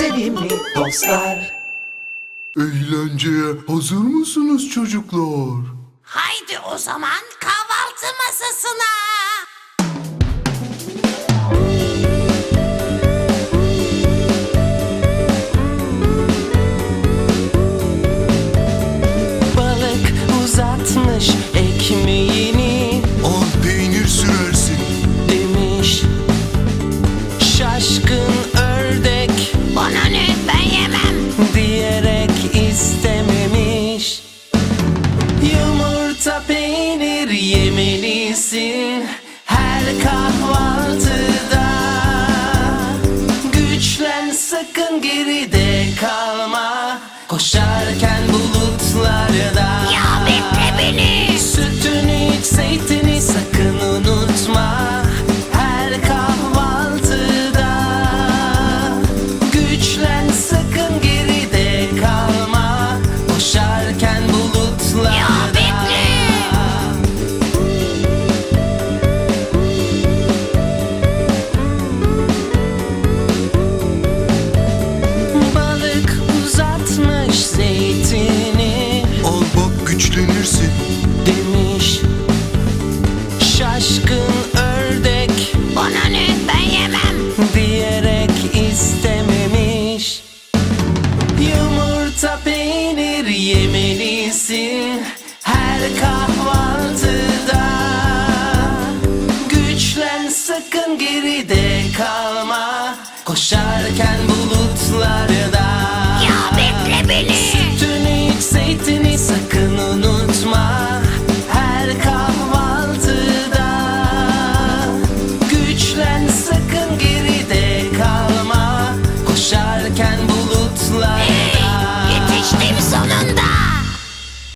sevimli dostlar. Eğlenceye hazır mısınız çocuklar? Haydi o zaman kahvaltı masasına. Yumurta peynir yemelisin her kahvaltıda. Güçlen sakın geride kalma. Geride kalma. Koşarken bulutlarda. Ya bekle beni. Sütünü iç, zeytini sakın unutma. Her kahvaltıda Güçlen sakın geride kalma. Koşarken bulutlarda